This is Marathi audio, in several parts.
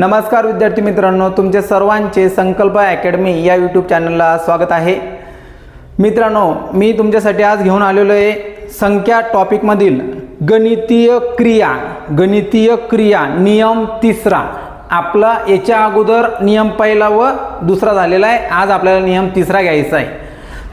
नमस्कार विद्यार्थी मित्रांनो तुमचे सर्वांचे संकल्प अकॅडमी या यूट्यूब चॅनलला स्वागत आहे. मित्रांनो मी तुमच्यासाठी आज घेऊन आलेलो आहे संख्या टॉपिकमधील गणितीय क्रिया. गणितीय क्रिया नियम तिसरा. आपला याच्या अगोदर नियम पहिला व दुसरा झालेला आहे. आज आपल्याला नियम तिसरा घ्यायचा आहे.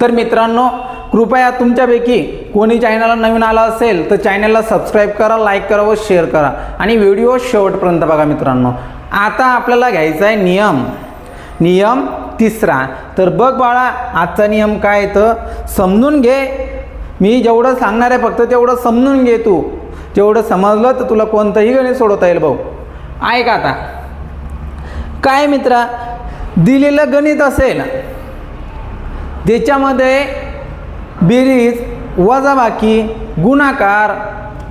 तर मित्रांनो कृपया तुमच्यापैकी कोणी चॅनलला नवीन आला असेल तर चॅनलला सबस्क्राईब करा लाईक करा व शेअर करा. आणि व्हिडिओ शेवटपर्यंत बघा मित्रांनो. आता आपल्याला घ्यायचा आहे नियम. नियम तिसरा. तर बघ बाळा आजचा नियम काय तर समजून घे. मी जेवढं सांगणार आहे फक्त तेवढं समजून घे तू. जेवढं समजलं तर तुला कोणतंही गणित सोडवता येईल भाऊ. ऐक आता. काय मित्रा दिलेलं गणित असेल त्याच्यामध्ये बेरीज वजाबाकी गुणाकार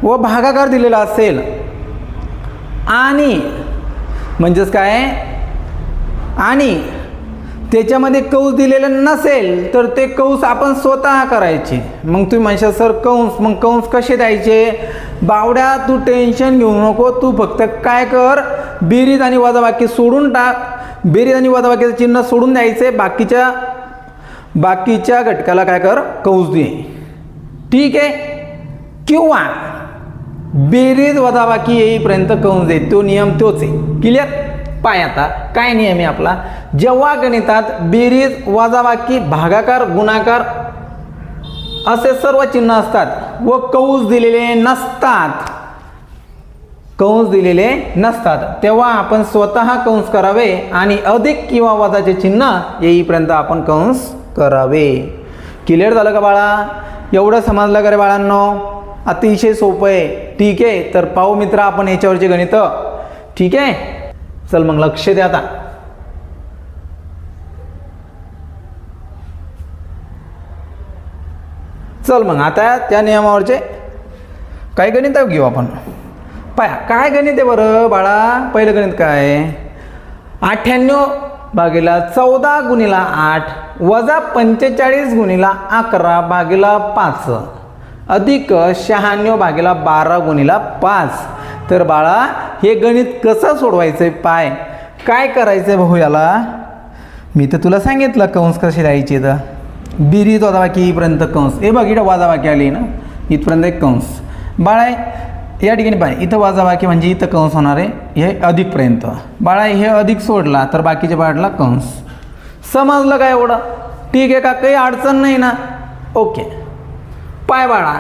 व भागाकार दिलेला असेल. आणि म्हणजेच काय? आणि त्याच्यामध्ये कौस दिलेलं नसेल तर ते कौस आपण स्वतः करायचे. मग तुम्ही म्हणशाल सर कंस मग कंस कसे द्यायचे? बावड्या तू टेन्शन घेऊ नको तू फक्त काय कर बेरीज आणि वजाबाकी सोडून टाक. बेरीज आणि वजाबाकीचं चिन्ह सोडून द्यायचे. बाकीच्या बाकीच्या घटकाला काय कर कंस दे. ठीक आहे? किंवा बेरीज वजाबाकी येईपर्यंत कंस दे. तो नियम तोच आहे. क्लिअर? पाय आता. काय नियम आहे आपला? जेव्हा गणितात बेरीज वजाबाकी भागाकार गुणाकार असे सर्व चिन्ह असतात व कंस दिलेले नसतात. कंस दिलेले नसतात. तेव्हा आपण स्वतः कंस करावे आणि अधिक किंवा वजाचे चिन्ह येईपर्यंत आपण कंस करावे. क्लिअर झालं का बाळा? एवढं समजलं का रे बाळांनो? अतिशय सोपं आहे. ठीक आहे तर पाहू मित्र आपण याच्यावरचे गणित. ठीक आहे? चल मग लक्ष द्या आता. चल मग आता त्या नियमावरचे काय गणित घेऊ आपण. पाया काय गणित आहे बरं बाळा? पहिलं गणित काय? अठ्ठ्याण्णव भागीला चौदा गुणीला आठ वजा पंचेचाळीस गुणीला अकरा भागीला पाच अधिक शहाण्णव भागीला बारा गुणीला पाच. तर बाळा हे गणित कसं सोडवायचं आहे पाय? काय करायचं आहे भाऊ याला? मी तर तुला सांगितलं कंस कसे द्यायचे तर बिरीत वजाबाकी इथपर्यंत कंस. हे बघ इथं वाजाबाकी आली ना. इथपर्यंत एक कंस. बाळा या ठिकाणी पाय इथं वाजाबाकी म्हणजे इथं कंस होणार आहे हे अधिकपर्यंत. बाळा हे अधिक सोडला तर बाकीच्या बाळाला कंस. समजलं का एवढं? ठीक आहे का काही अडचण नाही ना. ओके. पाय बाळा.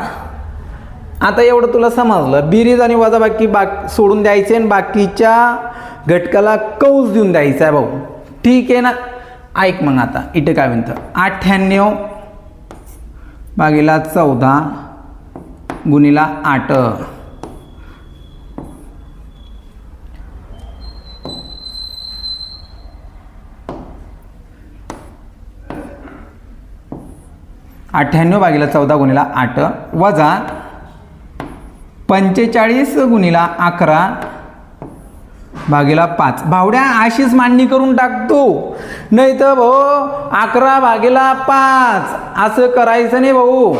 आता एवढं तुला समजलं. बिरीज आणि वजाबाकी बाक सोडून द्यायचे आणि बाकीच्या घटकाला कौस देऊन द्यायचा आहे भाऊ. ठीक आहे ना? ऐक मग आता इथे काय म्हणतं? अठ्ठ्याण्णव बागेला चौदा गुणीला आठ. अठ्ठ्याण्णव बागेला चौदा गुणीला आठ वजा पंचेचाळीस गुणीला अकरा भागीला पाच. भावड्या अशीच मांडणी करून टाकतो नाही तर भाऊ अकरा भागीला पाच. असं करायचं नाही भाऊ.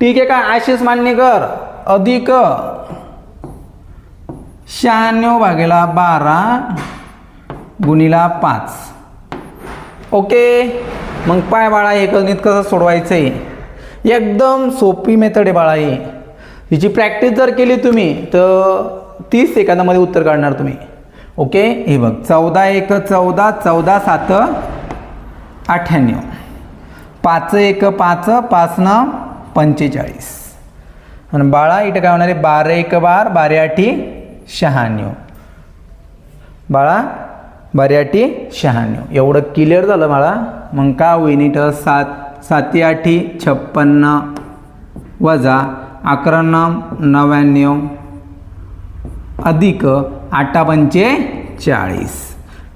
ठीक आहे का? अशीच मांडणी कर. अधिक शहाण्णव भागेला बारा गुणीला पाच. ओके? मग पाय बाळा हे गणित कसं सोडवायचं आहे एकदम सोपी मेथड आहे बाळा हे. हिची प्रॅक्टिस जर केली तुम्ही तर तीस सेकंदामध्ये उत्तर काढणार तुम्ही. ओके हे बघ चौदा एक चौदा चौदा सात अठ्ठ्याण्णव. पाच एक पाच पाच पंचेचाळीस. आणि बाळा इथं काय होणार आहे? बारा एक बार बारा आठी शहाण्णव. बाळा बारा आठी शहाण्णव. एवढं क्लिअर झालं बाळा. मग का होईन इथं सात साती आठी छप्पन्न वजा अकरा नऊ नव्याण्णव अधिक आठा पंचे चाळीस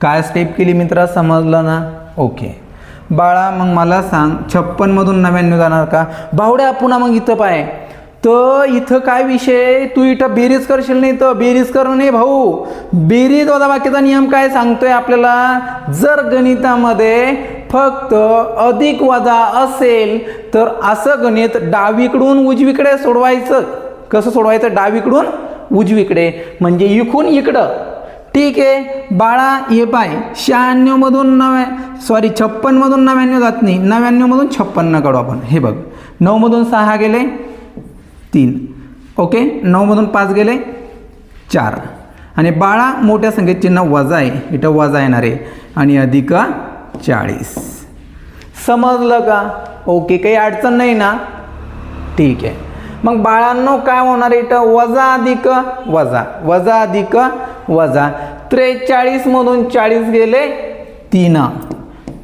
काय स्टेप केली मित्रा? समजलं ना? ओके बाळा मग मला सांग छप्पनमधून नव्याण्णव जाणार का? बावड्या पुन्हा मग इथं पाय. तर इथं काय विषय तू इथं बेरीज करशील नाही तर बेरीज करणं नाही भाऊ. बेरीज वजाबाकीचा नियम काय सांगतोय आपल्याला? जर गणितामध्ये फक्त अधिक वजा असेल तर असं गणित डावीकडून उजवीकडे सोडवायचं. कसं सोडवायचं? डावीकडून उजवीकडे. म्हणजे इकून इकडं. ठीक आहे. बाळा हे पाय. शहाण्णवमधून नव्या सॉरी छप्पनमधून नव्याण्णव जात नाही. नव्याण्णवमधून छप्पन्न काढू आपण. हे बघ. नऊमधून सहा गेले. तीन. ओके नऊमधून पाच गेले? चार. आणि बाळा मोठ्या संख्येत चिन्ह वजा आहे. इथं वजा येणार आहे. आणि अधिक चाळीस. समजलं का? ओके काही अडचण नाही ना? ठीक आहे. मग बाळांनो काय होणार इथं? वजा अधिक वजा. वजा अधिक वजा. त्रेचाळीसमधून चाळीस गेले तीन.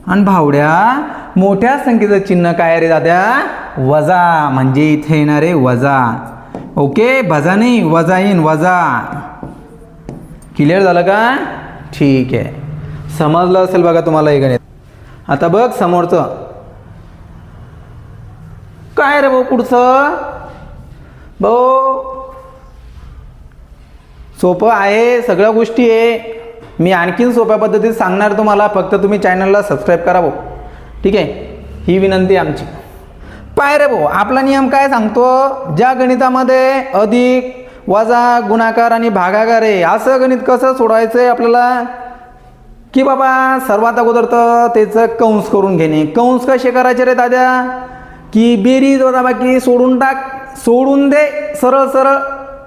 आणि भावड्या मोठ्या संख्येचं चिन्ह काय रे दाद्या? वजा. म्हणजे इथे येणार आहे वजा. ओके भजा नाही वजा येईन वजा. क्लिअर झालं का? ठीक आहे. समजलं असेल बघा तुम्हाला हे गणित. आता बघ समोरचं. काय रे भाऊ पुढचं? भाऊ सोपं आहे सगळ्या गोष्टी आहे. मी आणखीन सोप्या पद्धतीत सांगणार तुम्हाला फक्त तुम्ही चॅनलला सबस्क्राईब करा भाऊ. ठीक आहे? ही विनंती आमची. पाय रे भाऊ आपला नियम काय सांगतो? ज्या गणितामध्ये अधिक वजा गुणाकार आणि भागाकार आहे असं गणित कसं सोडवायचं आहे आपल्याला? की बाबा सर्वात अगोदर तर त्याचं कंस करून घेणे. कंस कसे करायचे रे दाद्या? की बेरीज वजाबाकी सोडून टाक सोडून दे सरळ सरळ.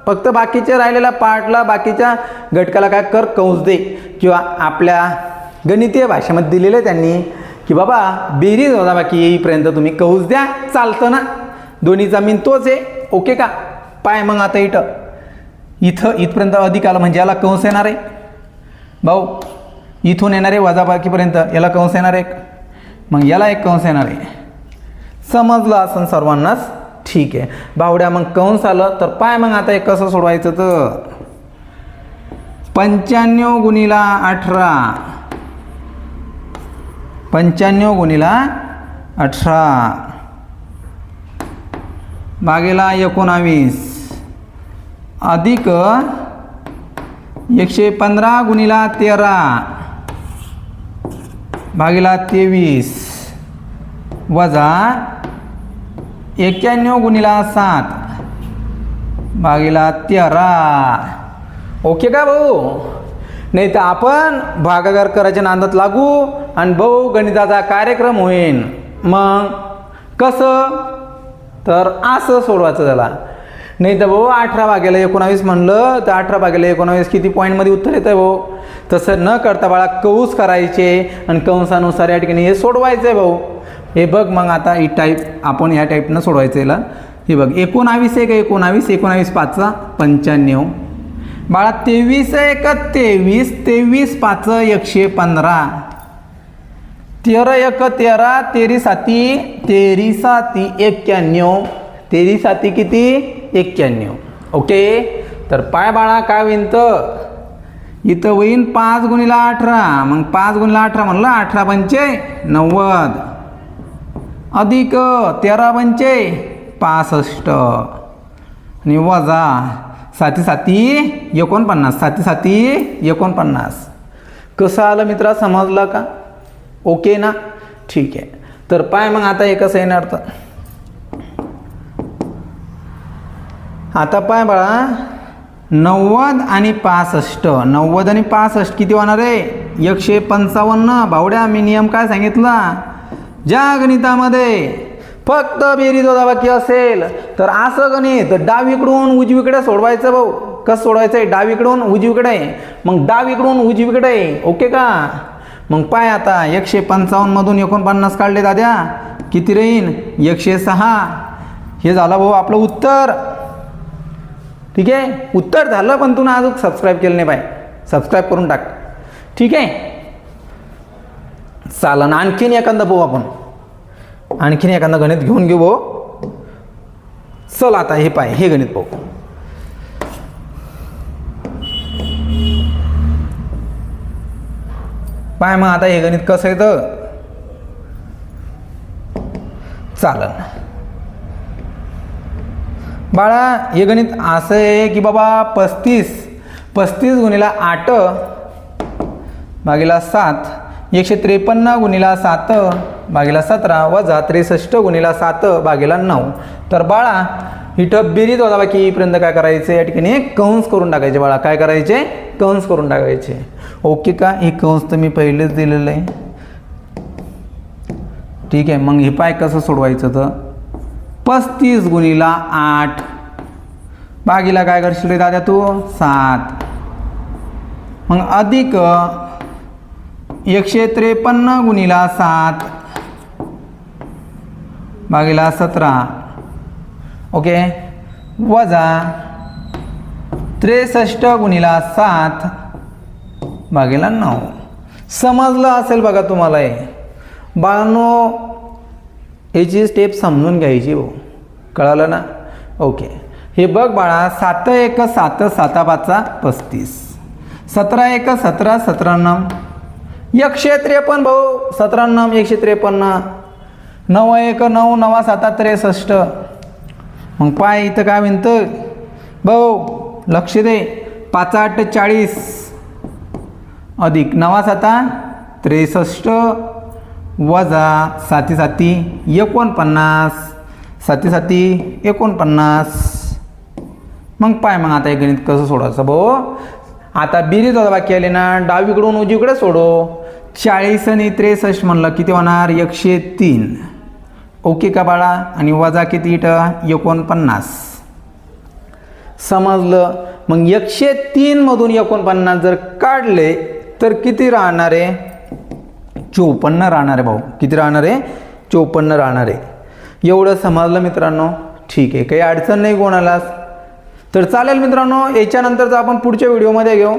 फक्त बाकीच्या राहिलेल्या पार्टला बाकीच्या घटकाला काय कर कंस दे. किंवा आपल्या गणितीय भाषेमध्ये दिलेलं आहे त्यांनी की बाबा बेरीज होता बाकी येईपर्यंत तुम्ही कंस द्या चालतं ना. दोन्हीचा मीन तोच आहे ओके का? पाय मग आता इथं. इथं इथपर्यंत अधिक आलं म्हणजे याला कंस येणार आहे. भाऊ इथून येणार आहे वजाबाकीपर्यंत याला कंस येणार आहे. मग याला एक कंस येणार आहे. समजलं असं सर्वांनाच? ठीक आहे. बावड्या मग कंस आलं तर पाय मग आता हे कसं सोडवायचं तर? पंच्याण्णव गुणीला अठरा. पंच्याण्णव गुणीला अठरा. बागेला एकोणावीस. अधिक एकशे पंधरा गुणीला तेरा. भागीला तेवीस. वजा एक्क्याण्णव गुणीला सात भागीला तेरा. ओके का भाऊ? नाही तर आपण भागाकार करायच्या नांदात लागू आणि भाऊ गणिताचा कार्यक्रम होईल मग कसं? तर असं सोडवायचं त्याला. नाही तर भाऊ अठरा भागेला एकोणावीस म्हणलं तर अठरा भागेला एकोणावीस किती पॉईंटमध्ये उत्तर येतं आहे भाऊ? तसं न करता बाळा कौस करायचे आणि कंसानुसार या ठिकाणी हे सोडवायचं आहे भाऊ. हे बघ मग आता ही टाईप आपण ह्या टाईपनं सोडवायचं याला. हे बघ एकोणावीस एक एकोणावीस एकोणावीस पाचचा पंच्याण्णव. बाळा तेवीस एक तेवीस तेवीस पाच एकशे पंधरा. तेरा एक तेरा तेरी साती तेरी साती एक्क्याण्णव तेरी साती किती? एक्क्याण्णव ओके? तर पाय बाळा काय होईन तर? इथं होईन पाच गुणीला अठरा. मग पाच गुणीला अठरा म्हणलं अठरा पंचे नव्वद. अधिक तेरा पंचे पासष्ट. आणि वजा साती साती एकोणपन्नास. साती साती एकोणपन्नास. कसं आलं मित्रा समजलं का? ओके ना? ठीक आहे. तर पाय मग आता हे कसं येणार तर आता पाय बाळा नव्वद आणि पासष्ट. नव्वद आणि पासष्ट किती होणार आहे? एकशे पंचावन्न. भावड्या मी नियम काय सांगितला? ज्या गणितामध्ये फक्त बेरीज वजाबाकी असेल. तर असं गणित डावीकडून उजवीकडे सोडवायचं भाऊ. कसं सोडवायचं आहे डावीकडून उजवीकडे. मग डावीकडून उजवीकडे. ओके का? मग पाय आता एकशे पंचावन्नमधून एकोणपन्नास काढले दाद्या. किती राहीन? एकशे सहा. हे झालं भाऊ आपलं उत्तर. ठीक आहे? उत्तर झालं पण तू ना अजून सबस्क्राईब केलं नाही पाय सबस्क्राईब करून टाक. ठीक आहे? चालन. आणखीन एखादा भाऊ आपण. आणखीन एखादा गणित घेऊन घेऊ भाऊ. चल आता हे पाय हे गणित पाहू पाय मग आता हे गणित कसं येतं? चालन. बाळा हे गणित असं आहे की बाबा पस्तीस पस्तीस गुणीला आठ भागीला सात एकशे त्रेपन्न गुणीला सात भागीला सतरा वजा त्रेसष्ट गुणीला सात भागीला नऊ. तर बाळा इथं बेरीज वजाबाकी येईपर्यंत काय करायचं? या ठिकाणी कंस करून टाकायचे बाळा. काय करायचे? कंस करून टाकायचे. ओके का? हे कंस तर मी पहिलेच दिलेलं आहे. ठीक आहे मग हे पाय कसं सोडवायचं तर? पस्तीस गुणीला आठ. बागीला काय करशील रे दादा तू? सात. मग अधिक एकशे त्रेपन्न गुणीला सात. भागिला सतरा. ओके? वजा त्रेसष्ट गुणीला सात भागिला नऊ. समजलं असेल बघा तुम्हाला हे. बाळांनो याची स्टेप समजून घ्यायची हो. कळालं ना? ओके. हे बघ बाळा सात एक सात साता पाचचा पस्तीस. सतरा एक सतरा सतरा नऊ. एकशे त्रेपन्न भाऊ सतराण्णव एकशे त्रेपन्न नऊ एक नऊ नवा साता त्रेसष्ट. मग पाय इथं काय म्हणतं? भाऊ लक्ष दे. पाच आठ चाळीस. अधिक नवा साता त्रेसष्ट. वजा साती साती एकोणपन्नास. साती साती एकोणपन्नास. मग पाय मग आता हे गणित कसं सोडायचं भाऊ? आता बिरीज बाकी आले ना डावीकडून उजवीकडे सोडो. चाळीस आणि त्रेसष्ट म्हणलं किती होणार? एकशे तीन. ओके का बाळा? आणि वजा किती इथं? एकोणपन्नास. समजलं? मग एकशे तीनमधून एकोणपन्नास जर काढले तर किती राहणार आहे? चोपन्न राहणार आहे भाऊ. किती राहणार आहे? चोपन्न राहणार आहे. एवढं समजलं मित्रांनो? ठीक आहे. काही अडचण नाही कोणालाच. तर चालेल मित्रांनो याच्यानंतरचा आपण पुढच्या व्हिडिओमध्ये घेऊ.